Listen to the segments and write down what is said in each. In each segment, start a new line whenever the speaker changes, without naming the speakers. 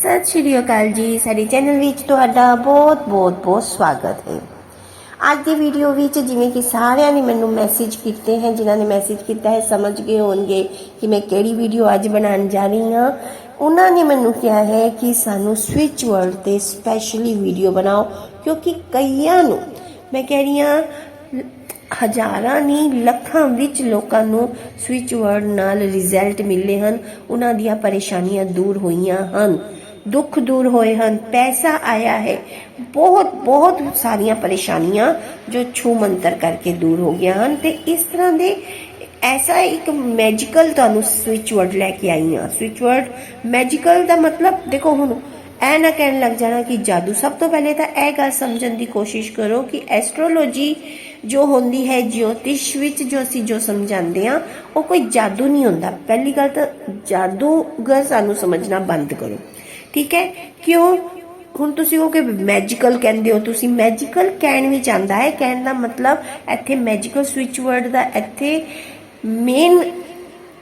ਸਤਿ ਸ਼੍ਰੀ ਅਕਾਲ ਜੀ। ਸਾਡੇ ਚੈਨਲ ਵਿੱਚ ਤੁਹਾਡਾ ਬਹੁਤ ਬਹੁਤ ਬਹੁਤ ਸਵਾਗਤ ਹੈ। ਅੱਜ ਦੀ ਵੀਡੀਓ ਵਿੱਚ ਜਿਵੇਂ ਕਿ ਸਾਰਿਆਂ ਨੇ ਮੈਨੂੰ ਮੈਸੇਜ ਕੀਤੇ ਹਨ ਜਿਨ੍ਹਾਂ ਨੇ ਮੈਸੇਜ ਕੀਤਾ ਹੈ, ਸਮਝ ਗਏ ਹੋਣਗੇ ਕਿ ਮੈਂ ਕਿਹੜੀ ਵੀਡੀਓ ਅੱਜ ਬਣਾਉਣ ਜਾ ਰਹੀ ਹਾਂ। ਉਹਨਾਂ ਨੇ ਮੈਨੂੰ ਕਿਹਾ ਹੈ ਕਿ ਸਾਨੂੰ ਸਵਿਚ ਵਰਡ ਤੇ ਸਪੈਸ਼ਲੀ ਵੀਡੀਓ ਬਣਾਓ, ਕਿਉਂਕਿ ਕਈਆਂ ਨੂੰ, ਮੈਂ ਕਹਿ ਰਹੀ ਹਾਂ, ਹਜ਼ਾਰਾਂ ਨਹੀਂ ਲੱਖਾਂ ਵਿੱਚ ਲੋਕਾਂ ਨੂੰ ਸਵਿਚ ਵਰਡ ਨਾਲ ਰਿਜ਼ਲਟ ਮਿਲੇ ਹਨ। ਉਹਨਾਂ ਦੀਆਂ ਪਰੇਸ਼ਾਨੀਆਂ ਦੂਰ ਹੋਈਆਂ ਹਨ। ਦੁੱਖ ਦੂਰ ਹੋਏ ਹਨ, ਪੈਸਾ ਆਇਆ ਹੈ। ਬਹੁਤ ਬਹੁਤ ਸਾਰੀਆਂ ਪਰੇਸ਼ਾਨੀਆਂ ਜੋ ਛੂ ਮੰਤਰ ਕਰਕੇ ਦੂਰ ਹੋ ਗਈਆਂ ਹਨ ਤੇ ਇਸ ਤਰ੍ਹਾਂ ਦੇ ਐਸਾ ਇੱਕ ਮੈਜੀਕਲ ਤੁਹਾਨੂੰ ਸਵਿਚ ਵਰਡ ਲੈ ਕੇ ਆਈ ਹਾਂ। ਸਵਿਚ ਵਰਡ, ਮੈਜੀਕਲ ਦਾ ਮਤਲਬ, ਦੇਖੋ ਹੁਣ ਐ ਨਾ ਕਹਿਣ ਲੱਗ ਜਾਣਾ ਕਿ ਜਾਦੂ। ਸਭ ਤੋਂ ਪਹਿਲੇ ਤਾਂ ਇਹ ਗੱਲ ਸਮਝਣ ਦੀ ਕੋਸ਼ਿਸ਼ ਕਰੋ ਕਿ ਐਸਟ੍ਰੋਲੋਜੀ ਜੋ ਹੁੰਦੀ ਹੈ ਜੋਤਿਸ਼ ਵਿੱਚ ਜੋ ਅਸੀਂ ਜੋ ਸਮਝਾਉਂਦੇ ਆ ਉਹ ਕੋਈ ਜਾਦੂ ਨਹੀਂ ਹੁੰਦਾ। ਪਹਿਲੀ ਗੱਲ ਤਾਂ ਜਾਦੂਗਰ ਸਾਨੂੰ ਸਮਝਣਾ ਬੰਦ ਕਰੋ। ਠੀਕ ਹੈ? ਕਿਉਂ? ਹੁਣ ਤੁਸੀਂ ਉਹ ਕਿ ਮੈਜੀਕਲ ਕਹਿੰਦੇ ਹੋ। ਤੁਸੀਂ ਮੈਜੀਕਲ ਕਹਿਣ ਵਿੱਚ ਆਂਦਾ ਹੈ। ਕਹਿਣ ਦਾ ਮਤਲਬ ਇੱਥੇ ਮੈਜੀਕਲ ਸਵਿਚ ਵਰਡ ਦਾ ਇੱਥੇ ਮੇਨ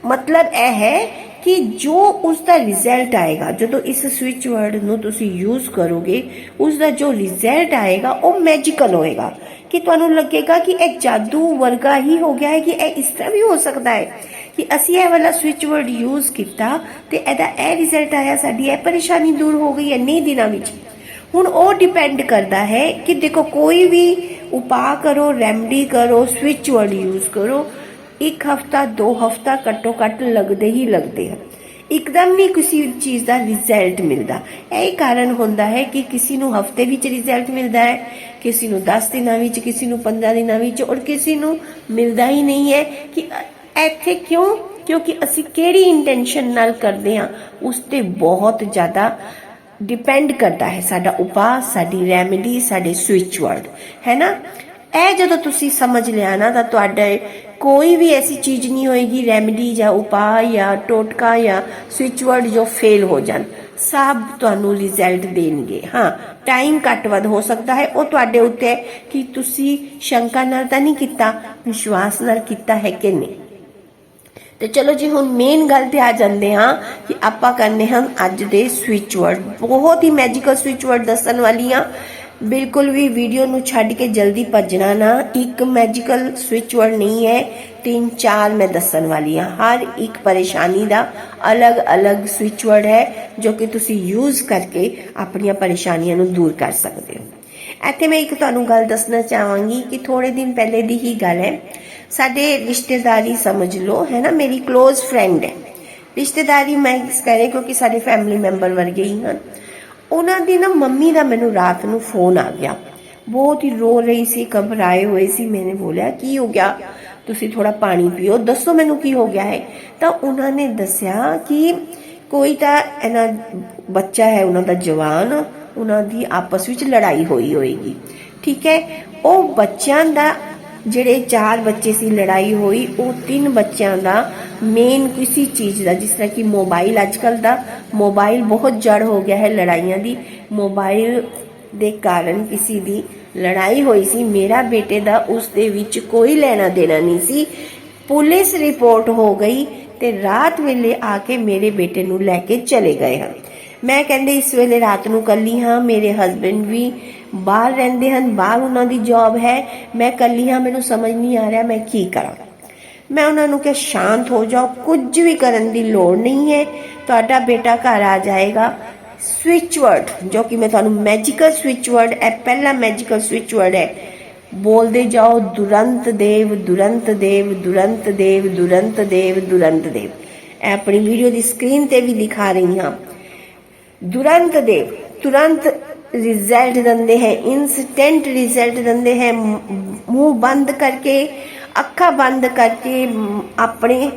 ਮਤਲਬ ਇਹ ਹੈ ਕਿ ਜੋ ਉਸ ਦਾ ਰਿਜ਼ਲਟ ਆਏਗਾ, ਜਦੋਂ ਇਸ ਸਵਿਚ ਵਰਡ ਨੂੰ ਤੁਸੀਂ ਯੂਜ਼ ਕਰੋਗੇ, ਉਸ ਦਾ ਜੋ ਰਿਜ਼ਲਟ ਆਏਗਾ, ਉਹ ਮੈਜੀਕਲ ਹੋਏਗਾ। ਕਿ ਤੁਹਾਨੂੰ ਲੱਗੇਗਾ ਕਿ ਇਹ ਜਾਦੂ ਵਰਗਾ ਹੀ ਹੋ ਗਿਆ ਹੈ, ਕਿ ਇਹ ਇਸ ਤਰ੍ਹਾਂ ਵੀ ਹੋ ਸਕਦਾ ਹੈ। ਕਿ ਅਸੀਂ ਇਹ ਵਾਲਾ ਸਵਿਚ ਵਰਡ ਯੂਜ਼ ਕੀਤਾ ਤੇ ਇਹਦਾ ਇਹ ਰਿਜ਼ਲਟ ਆਇਆ, ਸਾਡੀ ਇਹ ਪਰੇਸ਼ਾਨੀ ਦੂਰ ਹੋ ਗਈ ਇੰਨੇ ਦਿਨਾਂ ਵਿੱਚ। ਹੁਣ ਉਹ ਡਿਪੈਂਡ ਕਰਦਾ ਹੈ ਕਿ ਦੇਖੋ ਕੋਈ ਵੀ ਉਪਾਅ ਕਰੋ ਰੈਮਡੀ ਕਰੋ ਸਵਿਚ ਵਰਡ ਯੂਜ਼ ਕਰੋ, ਇੱਕ ਹਫਤਾ, ਦੋ ਹਫਤਾ ਘੱਟੋ ਘੱਟ ਲੱਗਦੇ ਹੀ ਲੱਗਦੇ ਹਨ। ਇੱਕਦਮ ਨਹੀਂ ਕਿਸੇ ਚੀਜ਼ ਦਾ ਰਿਜ਼ਲਟ ਮਿਲਦਾ। ਇਹ ਕਾਰਨ ਹੁੰਦਾ ਹੈ ਕਿ ਕਿਸੇ ਨੂੰ ਹਫ਼ਤੇ ਵਿੱਚ ਰਿਜ਼ਲਟ ਮਿਲਦਾ ਹੈ, ਕਿਸੇ ਨੂੰ 10 ਦਿਨਾਂ ਵਿੱਚ, ਕਿਸੇ ਨੂੰ 15 ਦਿਨਾਂ ਵਿੱਚ ਔਰ ਕਿਸੇ ਨੂੰ ਮਿਲਦਾ ਹੀ ਨਹੀਂ ਹੈ ਕਿ ਇੱਥੇ ਕਿਉਂ? ਕਿਉਂਕਿ ਅਸੀਂ ਕਿਹੜੀ ਇੰਟੈਂਸ਼ਨ ਨਾਲ ਕਰਦੇ ਹਾਂ, ਉਸ ਤੇ ਬਹੁਤ ਜ਼ਿਆਦਾ ਡਿਪੈਂਡ ਕਰਦਾ ਹੈ ਸਾਡਾ ਉਪਾਅ, ਸਾਡੀ ਰੈਮੇਡੀ ਸਾਡੇ ਸਵਿਚ ਵਰਡ ਹੈ ਨਾ? ਇਹ ਜਦੋਂ ਤੁਸੀਂ ਸਮਝ ਲਿਆ ਨਾ, ਤਾਂ ਤੁਹਾਡੇ ਕੋਈ ਵੀ ਐਸੀ ਚੀਜ਼ ਨਹੀਂ ਹੋਏਗੀ ਰੈਮੇਡੀ ਜਾਂ ਉਪਾਅ ਜਾਂ ਟੋਟਕਾ ਜਾਂ ਸਵਿਚ ਵਰਡ ਜੋ ਫੇਲ ਹੋ ਜਾਣ, ਸਭ ਤੁਹਾਨੂੰ ਰਿਜ਼ਲਟ ਦੇਣਗੇ। ਹਾਂ ਟਾਈਮ ਘੱਟ ਵੱਧ ਹੋ ਸਕਦਾ ਹੈ। ਉਹ ਤੁਹਾਡੇ ਉੱਤੇ ਕਿ ਤੁਸੀਂ ਸ਼ੰਕਾ ਨਾਲ ਤਾਂ ਨਹੀਂ ਕੀਤਾ, ਵਿਸ਼ਵਾਸ ਨਾਲ ਕੀਤਾ ਹੈ ਕਿ ਨਹੀਂ। ਤੇ ਚਲੋ ਜੀ, ਹੁਣ ਮੇਨ ਗੱਲ ਤੇ ਆ ਜਾਂਦੇ ਹਾਂ ਕਿ ਆਪਾਂ ਕਰਨੇ ਹਨ ਅੱਜ ਦੇ ਸਵਿਚ ਵਰਡ ਬਹੁਤ ਹੀ ਮੈਜੀਕਲ ਸਵਿਚ ਵਰਡ ਦੱਸਣ ਵਾਲੀ ਹਾਂ ਬਿਲਕੁਲ ਵੀ ਵੀਡੀਓ ਨੂੰ ਛੱਡ ਕੇ ਜਲਦੀ ਭੱਜਣਾ ਨਾ, ਇੱਕ ਮੈਜੀਕਲ ਸਵਿਚ ਵਰਡ ਨਹੀਂ ਹੈ, ਤਿੰਨ ਚਾਰ ਮੈਂ ਦੱਸਣ ਵਾਲੀ ਹਾਂ। ਹਰ ਇੱਕ ਪਰੇਸ਼ਾਨੀ ਦਾ ਅਲੱਗ-ਅਲੱਗ ਸਵਿਚ ਵਰਡ ਹੈ, ਜੋ ਕਿ ਤੁਸੀਂ ਯੂਜ਼ ਕਰਕੇ ਆਪਣੀਆਂ ਪਰੇਸ਼ਾਨੀਆਂ ਨੂੰ ਦੂਰ ਕਰ ਸਕਦੇ ਹੋ। ਇੱਥੇ ਮੈਂ ਇੱਕ ਤੁਹਾਨੂੰ ਗੱਲ ਦੱਸਣਾ ਚਾਹਾਂਗੀ ਕਿ ਥੋੜੇ ਦਿਨ ਪਹਿਲੇ ਦੀ ਹੀ ਗੱਲ ਹੈ। ਸਾਡੇ ਰਿਸ਼ਤੇਦਾਰੀ ਸਮਝ ਲਓ, ਹੈ ਨਾ? ਮੇਰੀ ক্লোਜ਼ ਫਰੈਂਡ ਹੈ। ਰਿਸ਼ਤੇਦਾਰੀ ਮੈਂ ਇਸ ਕਰੇ ਕਿਉਂਕਿ ਸਾਡੇ ਫੈਮਿਲੀ ਮੈਂਬਰ ਵਰਗੇ ਹੀ ਹਨ। ਉਹਨਾਂ ਦੀ ਨਾ ਮੰਮੀ ਦਾ ਮੈਨੂੰ ਰਾਤ ਨੂੰ ਫੋਨ ਆ ਗਿਆ। ਬਹੁਤ ਹੀ ਰੋ ਰਹੀ ਸੀ, ਘਬਰਾਏ ਹੋਏ ਸੀ। ਮੈਨੇ ਬੋਲਿਆ, ਕੀ ਹੋ ਗਿਆ? ਤੁਸੀਂ ਥੋੜਾ ਪਾਣੀ ਪੀਓ। ਦੱਸੋ ਮੈਨੂੰ ਕੀ ਹੋ ਗਿਆ ਹੈ? ਤਾਂ ਉਹਨਾਂ ਨੇ ਦੱਸਿਆ ਕਿ ਕੋਈ ਤਾਂ ਇਹਨਾਂ ਬੱਚਾ ਹੈ, ਉਹਨਾਂ ਦਾ ਜਵਾਨ, ਉਹਨਾਂ ਦੀ ਆਪਸ ਵਿੱਚ ਲੜਾਈ ਹੋਈ ਹੋਏਗੀ। ਠੀਕ ਹੈ? ਉਹ ਬੱਚਿਆਂ ਦਾ ਜਿਹੜੇ ਚਾਰ ਬੱਚੇ ਸੀ, ਲੜਾਈ ਹੋਈ, ਉਹ ਤਿੰਨ ਬੱਚਿਆਂ ਦਾ ਮੇਨ ਕਿਸੇ ਚੀਜ਼ ਦਾ, ਜਿਸ ਤਰ੍ਹਾਂ ਕਿ ਮੋਬਾਈਲ ਅੱਜਕੱਲ ਦਾ ਮੋਬਾਈਲ ਬਹੁਤ ਜੜ ਹੋ ਗਿਆ ਹੈ ਲੜਾਈਆਂ ਦੀ। ਮੋਬਾਈਲ ਦੇ ਕਾਰਨ ਕਿਸੇ ਦੀ ਲੜਾਈ ਹੋਈ ਸੀ, ਮੇਰਾ ਬੇਟੇ ਦਾ ਉਸ ਦੇ ਵਿੱਚ ਕੋਈ ਲੈਣਾ ਦੇਣਾ ਨਹੀਂ ਸੀ। ਪੁਲਿਸ ਰਿਪੋਰਟ ਹੋ ਗਈ ਤੇ ਰਾਤ ਵੇਲੇ ਆ ਕੇ ਮੇਰੇ ਬੇਟੇ ਨੂੰ ਲੈ ਕੇ ਚਲੇ ਗਏ ਹਨ। ਮੈਂ ਕਹਿੰਦੇ ਇਸ ਵੇਲੇ ਰਾਤ ਨੂੰ ਕੱਲੀ ਹਾਂ, ਮੇਰੇ ਹਸਬੰਡ ਵੀ ਬਾਹਰ ਰਹਿੰਦੇ ਹਨ, ਬਾਹਰ ਉਹਨਾਂ ਦੀ ਜੌਬ ਹੈ। ਮੈਂ ਕੱਲੀ ਹਾਂ, ਮੈਨੂੰ ਸਮਝ ਨਹੀਂ ਆ ਰਿਹਾ ਮੈਂ ਕੀ ਕਰਾਂ। ਮੈਂ ਉਹਨਾਂ ਨੂੰ ਕਿਹਾ, ਸ਼ਾਂਤ ਹੋ ਜਾਓ, ਕੁਝ ਵੀ ਕਰਨ ਦੀ ਲੋੜ ਨਹੀਂ ਹੈ। ਤੁਹਾਡਾ ਬੇਟਾ ਘਰ ਆ ਜਾਏਗਾ। ਸਵਿਚ ਵਰਡ ਜੋ ਕਿ ਮੈਂ ਤੁਹਾਨੂੰ ਮੈਜੀਕਲ ਸਵਿਚ ਵਰਡ ਹੈ ਪਹਿਲਾ ਮੈਜੀਕਲ ਸਵਿਚ ਵਰਡ ਹੈ। ਬੋਲਦੇ ਜਾਓ, ਦੁਰੰਤ ਦੇਵ ਦੁਰੰਤ ਦੇਵ ਦੁਰੰਤ ਦੇਵ ਦੁਰੰਤ ਦੇਵ ਦੁਰੰਤ ਦੇਵ। ਇਹ ਆਪਣੀ ਵੀਡੀਓ ਦੀ ਸਕਰੀਨ ਤੇ ਵੀ ਦਿਖਾ ਰਹੀ ਹਾਂ। ਦੁਰੰਤ ਦੇ, ਤੁਰੰਤ ਰਿਜ਼ਲਟ ਦਿੰਦੇ ਹੈ ਇਨਸਟੈਂਟ ਰਿਜ਼ਲਟ ਦਿੰਦੇ ਹੈ ਮੂੰਹ ਬੰਦ ਕਰਕੇ, ਅੱਖਾਂ ਬੰਦ ਕਰਕੇ ਆਪਣੇ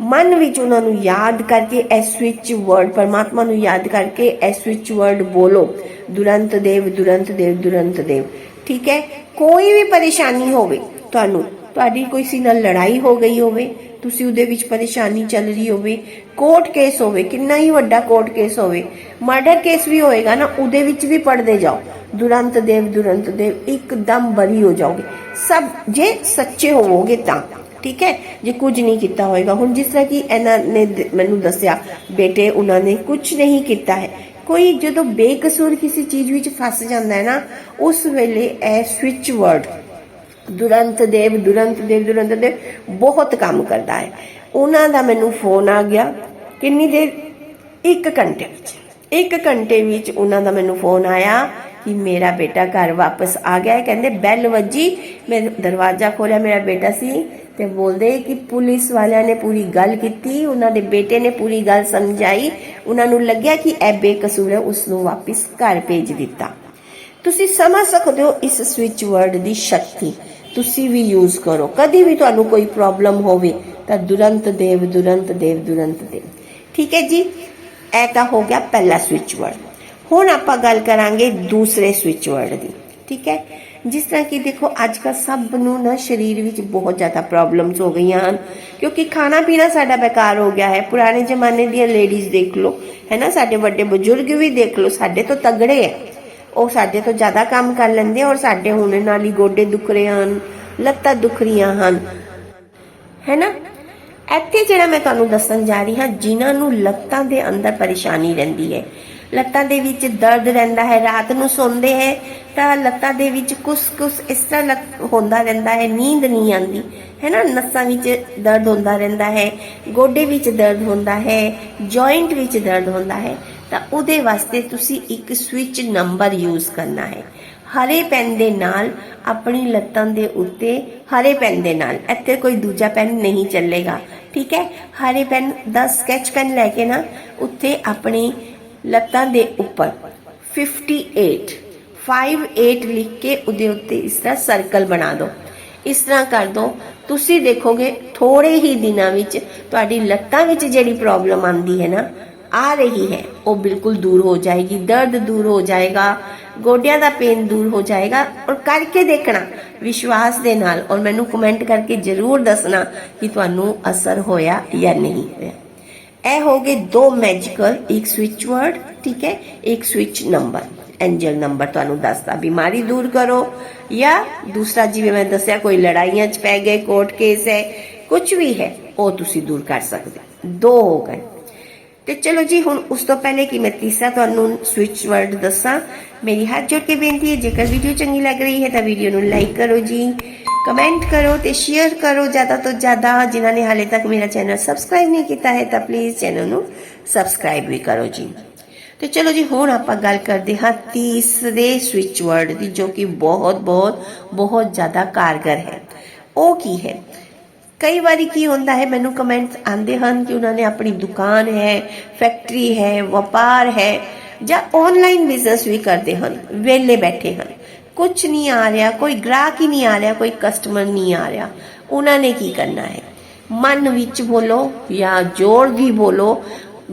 ਮਨ ਵਿੱਚ ਉਹਨਾਂ ਨੂੰ ਯਾਦ ਕਰਕੇ ਇਹ ਸਵਿਚ ਵਰਡ ਪਰਮਾਤਮਾ ਨੂੰ ਯਾਦ ਕਰਕੇ ਇਹ ਸਵਿਚ ਵਰਡ ਬੋਲੋ। ਦੁਰੰਤ ਦੇਵ ਦੁਰੰਤ ਦੇਵ ਦੁਰੰਤ ਦੇਵ। ਠੀਕ ਹੈ? ਕੋਈ ਵੀ ਪਰੇਸ਼ਾਨੀ ਹੋਵੇ, ਤੁਹਾਨੂੰ ਤੁਹਾਡੀ ਕਿਸੇ ਨਾਲ ਲੜਾਈ ਹੋ ਗਈ ਹੋਵੇ, ਤੁਸੀਂ ਉਹਦੇ ਵਿੱਚ ਪਰੇਸ਼ਾਨੀ ਚੱਲ ਰਹੀ ਹੋਵੇ, ਕੋਰਟ ਕੇਸ ਹੋਵੇ, ਕਿੰਨਾ ਹੀ ਵੱਡਾ ਕੋਰਟ ਕੇਸ ਹੋਵੇ ਮਰਡਰ ਕੇਸ ਵੀ ਹੋਏਗਾ ਨਾ, ਉਹਦੇ ਵਿੱਚ ਵੀ ਪੜਦੇ ਜਾਓ। ਦੁਰੰਤ ਦੇਵ ਦੁਰੰਤ ਦੇਵ, ਇੱਕਦਮ ਬਰੀ ਹੋ ਜਾਓਗੇ। ਸਭ ਜੇ ਸੱਚੇ ਹੋਵੋਗੇ ਤਾਂ, ਠੀਕ ਹੈ? ਜੇ ਕੁਝ ਨਹੀਂ ਕੀਤਾ ਹੋਏਗਾ। ਹੁਣ ਜਿਸ ਤਰ੍ਹਾਂ ਕਿ ਇਹਨਾਂ ਨੇ ਮੈਨੂੰ ਦੱਸਿਆ, ਬੇਟੇ, ਉਹਨਾਂ ਨੇ ਕੁਝ ਨਹੀਂ ਕੀਤਾ ਹੈ। ਕੋਈ ਜਦੋਂ ਬੇਕਸੂਰ ਕਿਸੇ ਚੀਜ਼ ਵਿੱਚ ਫਸ ਜਾਂਦਾ ਹੈ ਨਾ, ਉਸ ਵੇਲੇ ਇਹ ਸਵਿਚ ਵਰਡ ਦੁਰੰਤ ਦੇਵ ਦੁਰੰਤ ਦੇਵ ਦੁਰੰਤ ਦੇਵ ਬਹੁਤ ਕੰਮ ਕਰਦਾ ਹੈ। ਉਹਨਾਂ ਦਾ ਮੈਨੂੰ ਫੋਨ ਆ ਗਿਆ ਕਿੰਨੀ ਦੇਰ? 1 ਘੰਟੇ ਵਿੱਚ। 1 ਘੰਟੇ ਵਿੱਚ ਉਹਨਾਂ ਦਾ ਮੈਨੂੰ ਫੋਨ ਆਇਆ ਕਿ ਮੇਰਾ ਬੇਟਾ ਘਰ ਵਾਪਸ ਆ ਗਿਆ ਹੈ। ਕਹਿੰਦੇ, ਬੈਲ ਵੱਜੀ, ਮੈਂ ਦਰਵਾਜ਼ਾ ਖੋਲਿਆ ਮੇਰਾ ਬੇਟਾ ਸੀ ਤੇ ਬੋਲਦੇ ਕਿ ਪੁਲਿਸ ਵਾਲਿਆਂ ਨੇ ਪੂਰੀ ਗੱਲ ਕੀਤੀ, ਉਹਨਾਂ ਦੇ ਬੇਟੇ ਨੇ ਪੂਰੀ ਗੱਲ ਸਮਝਾਈ। ਉਹਨਾਂ ਨੂੰ ਲੱਗਿਆ ਕਿ ਇਹ ਬੇਕਸੂਰ ਹੈ, ਉਸ ਨੂੰ ਵਾਪਸ ਘਰ ਭੇਜ ਦਿੱਤਾ। ਤੁਸੀਂ ਸਮਝ ਸਕਦੇ ਹੋ ਇਸ ਸਵਿਚ ਵਰਡ ਦੀ ਸ਼ਕਤੀ। ਤੁਸੀਂ ਵੀ ਯੂਜ਼ ਕਰੋ। ਕਦੀ ਵੀ ਤੁਹਾਨੂੰ ਕੋਈ ਪ੍ਰੋਬਲਮ ਹੋਵੇ, ਤਾਂ ਦੁਰੰਤ ਦੇਵ ਦੁਰੰਤ ਦੇਵ ਦੁਰੰਤ ਦੇਵ। ਠੀਕ ਹੈ ਜੀ? ਇਹ ਤਾਂ ਹੋ ਗਿਆ ਪਹਿਲਾ ਸਵਿਚ ਵਰਡ ਹੁਣ ਆਪਾਂ ਗੱਲ ਕਰਾਂਗੇ ਦੂਸਰੇ ਸਵਿਚ ਵਰਡ ਦੀ। ਠੀਕ ਹੈ? ਜਿਸ ਤਰ੍ਹਾਂ ਕਿ ਦੇਖੋ ਅੱਜ ਕੱਲ੍ਹ ਸਭ ਨੂੰ ਨਾ ਸਰੀਰ ਵਿੱਚ ਬਹੁਤ ਜ਼ਿਆਦਾ ਪ੍ਰੋਬਲਮਸ ਹੋ ਗਈਆਂ ਹਨ। ਕਿਉਂਕਿ ਖਾਣਾ ਪੀਣਾ ਸਾਡਾ ਬੇਕਾਰ ਹੋ ਗਿਆ ਹੈ। ਪੁਰਾਣੇ ਜ਼ਮਾਨੇ ਦੀਆਂ ਲੇਡੀਜ਼ ਦੇਖ ਲਓ, ਹੈ ਨਾ? ਸਾਡੇ ਵੱਡੇ ਬਜ਼ੁਰਗ ਵੀ ਦੇਖ ਲਓ, ਸਾਡੇ ਤੋਂ ਤਗੜੇ ਹੈ। ਉਹ ਸਾਡੇ ਤੋਂ ਜ਼ਿਆਦਾ ਕੰਮ ਕਰ ਲੈਂਦੇ ਔਰ ਸਾਡੇ ਹੁਣ ਨਾਲ ਹੀ ਗੋਡੇ ਦੁਖ ਰਹੇ ਹਨ, ਲੱਤਾਂ ਦੁਖ ਰਹੀਆਂ ਹਨ? ਹੈ ਇੱਥੇ ਜਿਹੜਾ ਮੈਂ ਤੁਹਾਨੂੰ ਦੱਸਣ ਜਾ ਰਹੀ ਹਾਂ, ਜਿਨ੍ਹਾਂ ਨੂੰ ਲੱਤਾਂ ਦੇ ਅੰਦਰ ਪਰੇਸ਼ਾਨੀ ਰਹਿੰਦੀ ਹੈ। ਲੱਤਾਂ ਦੇ ਵਿੱਚ ਦਰਦ ਰਹਿੰਦਾ ਹੈ, ਰਾਤ ਨੂੰ ਸੌਂਦੇ ਹੈ, ਤਾਂ ਲੱਤਾਂ ਦੇ ਵਿੱਚ ਕੁਸ ਕੁਸ ਇਸ ਤਰ੍ਹਾਂ ਲੱਤ- ਹੁੰਦਾ ਰਹਿੰਦਾ ਹੈ, ਨੀਂਦ ਨਹੀਂ ਆਉਂਦੀ। ਹੈ ਨਾ ਨਸਾਂ ਵਿੱਚ ਦਰਦ ਹੁੰਦਾ ਰਹਿੰਦਾ ਹੈ, ਗੋਡੇ ਵਿੱਚ ਦਰਦ ਹੁੰਦਾ ਹੈ, ਜੁਆਇੰਟ ਵਿੱਚ ਦਰਦ ਹੁੰਦਾ ਹੈ। ਤਾਂ ਉਹਦੇ ਵਾਸਤੇ ਤੁਸੀਂ ਇੱਕ ਸਵਿਚ ਨੰਬਰ ਯੂਜ਼ ਕਰਨਾ ਹੈ। ਹਰੇ ਪੈਨ ਦੇ ਨਾਲ ਆਪਣੀ ਲੱਤਾਂ ਦੇ ਉੱਤੇ ਹਰੇ ਪੈਨ ਦੇ ਨਾਲ। ਇੱਥੇ ਕੋਈ ਦੂਜਾ ਪੈਨ ਨਹੀਂ ਚੱਲੇਗਾ, ਠੀਕ ਹੈ? ਹਰੇ ਪੈਨ ਦਾ ਸਕੈਚ ਪੈਨ ਲੈ ਕੇ ਨਾ ਉੱਤੇ ਆਪਣੀ ਲੱਤਾਂ ਦੇ ਉੱਪਰ 58 58 ਲਿਖ ਕੇ ਉਹਦੇ ਉੱਤੇ ਇਸ ਤਰ੍ਹਾਂ ਸਰਕਲ ਬਣਾ ਦਿਓ। ਇਸ ਤਰ੍ਹਾਂ ਕਰ ਦੋ ਤੁਸੀਂ ਦੇਖੋਗੇ ਥੋੜੇ ਹੀ ਦਿਨਾਂ ਵਿੱਚ ਤੁਹਾਡੀ ਲੱਤਾਂ ਵਿੱਚ ਜਿਹੜੀ ਪ੍ਰੋਬਲਮ ਆਂਦੀ ਹੈ ਨਾ ਆ ਰਹੀ ਹੈ। ਉਹ ਬਿਲਕੁਲ ਦੂਰ ਹੋ ਜਾਏਗੀ, ਦਰਦ ਦੂਰ ਹੋ ਜਾਏਗਾ, ਗੋਡਿਆਂ ਦਾ ਪੇਨ ਦੂਰ ਹੋ ਜਾਏਗਾ ਔਰ ਕਰਕੇ ਦੇਖਣਾ, ਵਿਸ਼ਵਾਸ ਦੇ ਨਾਲ ਔਰ ਮੈਨੂੰ ਕਮੈਂਟ ਕਰਕੇ ਜਰੂਰ ਦੱਸਣਾ ਕਿ ਤੁਹਾਨੂੰ ਅਸਰ ਹੋਇਆ ਜਾਂ ਨਹੀਂ ਹੋਇਆ। ਇਹ ਹੋ ਗਏ ਦੋ ਮੈਜੀਕਲ ਇੱਕ ਸਵਿਚ ਵਰਡ ਠੀਕ ਹੈ, ਇੱਕ ਸਵਿਚ ਨੰਬਰ ਐਂਜਲ ਨੰਬਰ ਤੁਹਾਨੂੰ ਦੱਸਦਾ, ਬਿਮਾਰੀ ਦੂਰ ਕਰੋ ਜਾਂ ਦੂਸਰਾ ਜਿਵੇਂ ਮੈਂ ਦੱਸਿਆ, ਕੋਈ ਲੜਾਈਆਂ 'ਚ ਪੈ ਗਏ ਕੋਰਟ ਕੇਸ ਹੈ ਕੁਝ ਵੀ ਹੈ, ਉਹ ਤੁਸੀਂ ਦੂਰ ਕਰ ਸਕਦੇ ਹੋ। ਦੋ ਹੋ ਗਏ। ਤੇ ਚਲੋ ਜੀ, ਹੁਣ ਉਸ ਤੋਂ ਪਹਿਲੇ ਕਿ ਮੈਂ ਤੀਸਰਾ ਤੁਹਾਨੂੰ ਸਵਿਚ ਵਰਡ ਦੱਸਾਂ। ਮੇਰੀ ਹੱਥ ਜੋੜ ਕੇ ਬੇਨਤੀ ਹੈ, ਜੇਕਰ ਵੀਡੀਓ ਚੰਗੀ ਲੱਗ ਰਹੀ ਹੈ ਤਾਂ ਵੀਡੀਓ ਨੂੰ ਲਾਈਕ ਕਰੋ ਜੀ ਕਮੈਂਟ ਕਰੋ ਤੇ ਸ਼ੇਅਰ ਕਰੋ ਜ਼ਿਆਦਾ ਤੋਂ ਜ਼ਿਆਦਾ। ਜਿਨ੍ਹਾਂ ਨੇ ਹਾਲੇ ਤੱਕ ਮੇਰਾ ਚੈਨਲ ਸਬਸਕ੍ਰਾਈਬ ਨਹੀਂ ਕੀਤਾ ਹੈ, ਤਾਂ ਪਲੀਜ਼ ਚੈਨਲ ਨੂੰ ਸਬਸਕ੍ਰਾਈਬ ਵੀ ਕਰੋ ਜੀ। ਤੇ ਚਲੋ ਜੀ, ਹੁਣ ਆਪਾਂ ਗੱਲ ਕਰਦੇ ਹਾਂ ਤੀਸਰੇ ਸਵਿਚ ਵਰਡ ਦੀ, ਜੋ ਕਿ ਬਹੁਤ ਬਹੁਤ ਬਹੁਤ ਜ਼ਿਆਦਾ ਕਾਰਗਰ ਹੈ। ਉਹ ਕੀ ਹੈ? ਕਈ ਵਾਰੀ ਕੀ ਹੁੰਦਾ ਹੈ, ਮੈਨੂੰ ਕਮੈਂਟਸ ਆਉਂਦੇ ਹਨ ਕਿ ਉਹਨਾਂ ਨੇ ਆਪਣੀ ਦੁਕਾਨ ਹੈ ਫੈਕਟਰੀ ਹੈ, ਵਪਾਰ ਹੈ ਜਾਂ ਆਨਲਾਈਨ ਬਿਜ਼ਨਸ ਵੀ ਕਰਦੇ ਹਨ, ਵਿਹਲੇ ਬੈਠੇ ਹਨ। ਕੁਝ ਨਹੀਂ ਆ ਰਿਹਾ, ਕੋਈ ਗ੍ਰਾਹਕ ਹੀ ਨਹੀਂ ਆ ਰਿਹਾ, ਕੋਈ ਕਸਟਮਰ ਨਹੀਂ ਆ ਰਿਹਾ। ਉਹਨਾਂ ਨੇ ਕੀ ਕਰਨਾ ਹੈ? ਮਨ ਵਿੱਚ ਬੋਲੋ ਜਾਂ ਜ਼ੋਰ ਦੀ ਬੋਲੋ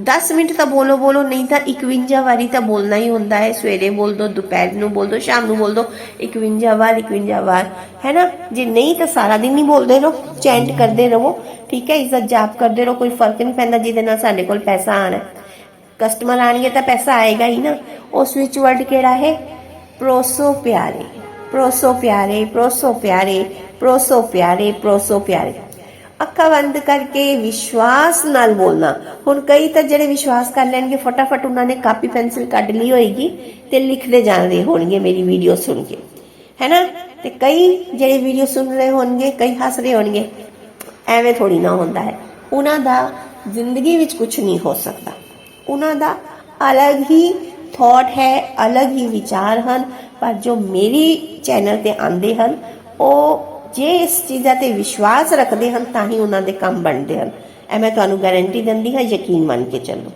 10 ਮਿੰਟ ਤਾਂ ਬੋਲੋ ਬੋਲੋ, ਨਹੀਂ ਤਾਂ 51 ਵਾਰੀ ਤਾਂ ਬੋਲਣਾ ਹੀ ਹੁੰਦਾ ਹੈ। ਸਵੇਰੇ ਬੋਲ ਦੋ, ਦੁਪਹਿਰ ਨੂੰ ਬੋਲ ਦੋ, ਸ਼ਾਮ ਨੂੰ ਬੋਲ ਦੋ 51 ਵਾਰ 51 ਵਾਰ, ਹੈ ਨਾ? ਜੇ ਨਹੀਂ ਤਾਂ ਸਾਰਾ ਦਿਨ ਹੀ ਬੋਲਦੇ ਰਹੋ, ਚੈਂਟ ਕਰਦੇ ਰਹੋ, ਠੀਕ ਹੈ? ਇਸ ਦਾ ਜਾਪ ਕਰਦੇ ਰਹੋ, ਕੋਈ ਫ਼ਰਕ ਨਹੀਂ ਪੈਂਦਾ ਜਿਹਦੇ ਨਾਲ ਸਾਡੇ ਕੋਲ ਪੈਸਾ ਆਣਾ ਕਸਟਮਰ ਆਣਗੇ ਤਾਂ ਪੈਸਾ ਆਏਗਾ ਹੀ ਨਾ। ਉਹ ਸਵਿਚ ਵਰਡ ਕਿਹੜਾ ਹੈ? ਪ੍ਰੋਸੋ ਪਿਆਰੇ ਪ੍ਰੋਸੋ ਪਿਆਰੇ ਪ੍ਰੋਸੋ ਪਿਆਰੇ ਪ੍ਰੋਸੋ ਪਿਆਰੇ ਪ੍ਰੋਸੋ ਪਿਆਰੇ। ਅੱਖਾਂ ਬੰਦ ਕਰਕੇ ਵਿਸ਼ਵਾਸ ਨਾਲ ਬੋਲਣਾ। ਹੁਣ ਕਈ ਤਾਂ ਜਿਹੜੇ ਵਿਸ਼ਵਾਸ ਕਰ ਲੈਣਗੇ, ਫਟਾਫਟ ਉਹਨਾਂ ਨੇ ਕਾਪੀ ਪੈਨਸਿਲ ਕੱਢ ਲਈ ਹੋਏਗੀ ਤੇ ਲਿਖਦੇ ਜਾਂਦੇ ਹੋਣਗੇ ਮੇਰੀ ਵੀਡੀਓ ਸੁਣ ਕੇ। ਹੈਨਾ? ਤੇ ਕਈ ਜਿਹੜੇ ਵੀਡੀਓ ਸੁਣ ਰਹੇ ਹੋਣਗੇ, ਕਈ ਹੱਸ ਰਹੇ ਹੋਣਗੇ, ਐਵੇਂ ਥੋੜੀ ਨਾ ਹੁੰਦਾ ਹੈ। ਉਹਨਾਂ ਦਾ ਜ਼ਿੰਦਗੀ ਵਿੱਚ ਕੁਝ ਨਹੀਂ ਹੋ ਸਕਦਾ। ਉਹਨਾਂ ਦਾ ਅਲੱਗ ਹੀ ਥਾਟ ਹੈ, ਅਲੱਗ ਹੀ ਵਿਚਾਰ ਹਨ, ਪਰ ਜੋ ਮੇਰੀ ਚੈਨਲ ਤੇ ਆਉਂਦੇ ਹਨ, ਉਹ ਜੇ ਇਸ ਚੀਜ਼ਾਂ ਤੇ ਵਿਸ਼ਵਾਸ ਰੱਖਦੇ ਹਨ, ਤਾਂ ਹੀ ਉਹਨਾਂ ਦੇ ਕੰਮ ਬਣਦੇ ਹਨ। ਐ ਮੈਂ ਤੁਹਾਨੂੰ ਗਾਰੰਟੀ ਦਿੰਦੀ ਹਾਂ, ਯਕੀਨ ਮੰਨ ਕੇ ਚੱਲੋ।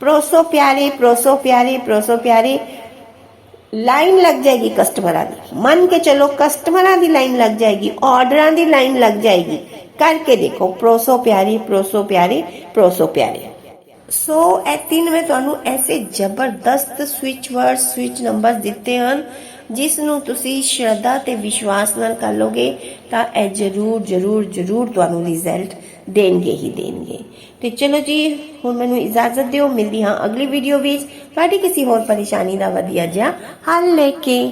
ਪ੍ਰੋਸੋ ਪਿਆਰੇ ਪ੍ਰੋਸੋ ਪਿਆਰੇ ਪ੍ਰੋਸੋ ਪਿਆਰੇ, ਲਾਈਨ ਲੱਗ ਜਾਏਗੀ ਕਸਟਮਰਾਂ ਦੀ। ਮੰਨ ਕੇ ਚਲੋ, ਕਸਟਮਰਾਂ ਦੀ ਲਾਈਨ ਲੱਗ ਜਾਏਗੀ, ਆਰਡਰਾਂ ਦੀ ਲਾਈਨ ਲੱਗ ਜਾਏਗੀ। ਕਰਕੇ ਦੇਖੋ, ਪ੍ਰੋਸੋ ਪਿਆਰੇ ਪ੍ਰੋਸੋ ਪਿਆਰੇ ਪ੍ਰੋਸੋ ਪਿਆਰੇ। ਸੋ ਇਹ ਤਿੰਨ ਮੈਂ ਤੁਹਾਨੂੰ ਐਸੇ ਜ਼ਬਰਦਸਤ ਸਵਿਚ ਵਰਡ ਸਵਿਚ ਨੰਬਰ ਦਿੱਤੇ ਹਨ ਜਿਸ ਨੂੰ ਤੁਸੀਂ ਸ਼ਰਧਾ ਤੇ ਵਿਸ਼ਵਾਸ ਨਾਲ ਕਰ ਲੋਗੇ ਤਾਂ ਇਹ ਜ਼ਰੂਰ ਜ਼ਰੂਰ ਜ਼ਰੂਰ ਤੁਹਾਨੂੰ ਰਿਜ਼ਲਟ ਦੇਣਗੇ ਹੀ ਦੇਣਗੇ। ਤੇ ਚਲੋ ਜੀ, ਹੁਣ ਮੈਨੂੰ ਇਜਾਜ਼ਤ ਦਿਓ, ਮਿਲਦੀ ਹਾਂ ਅਗਲੀ ਵੀਡੀਓ ਵਿੱਚ। ਤੁਹਾਡੀ ਕਿਸੇ ਹੋਰ ਪਰੇਸ਼ਾਨੀ ਦਾ ਵਧੀਆ ਜਿਹਾ ਹੱਲ ਲੈ ਕੇ।